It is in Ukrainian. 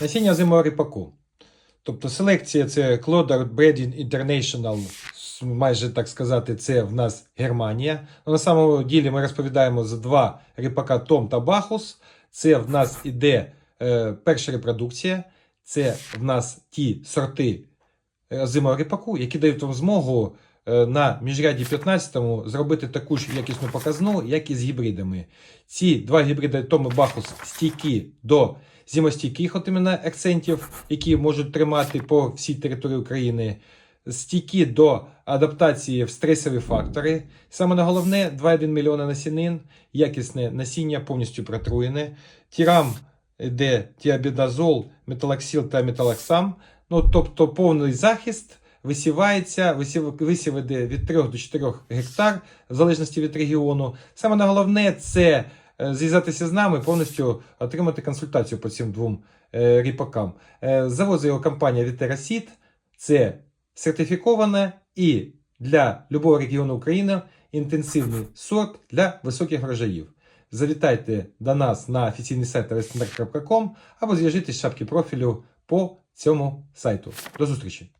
Насіння зимового ріпаку. Тобто селекція це Clodar Breeding International, майже так сказати, це в нас Германія. Но на самому ділі ми розповідаємо за два ріпака Том та Бахус. Це в нас іде е, перша репродукція, це в нас ті сорти е, озимого ріпаку, які дають вам змогу е, на міжряді 15 зробити таку ж якісну показну, як і з гібридами. Ці два гібриди Том і Бахус стійкі до зимостійких от іменно акцентів, які можуть тримати по всій території України, стійкі до адаптації в стресові фактори. Саме на головне 2,1 мільйона насінин, якісне насіння, повністю протруєне. Тірам йде тіабідазол, металоксил та металоксам. Ну, тобто повний захист. Висівається, висів, висів від 3 до 4 гектар, в залежності від регіону. Саме головне це е, зв'язатися з нами, повністю отримати консультацію по цим двом е, ріпакам. Е, завозить його компанія Вітерасіт, Це сертифіковане і для любого регіону України інтенсивний сорт для високих врожаїв. Завітайте до нас на офіційний сайт restandard.com або зв'яжітесь з шапки профілю по цьому сайту. До зустрічі!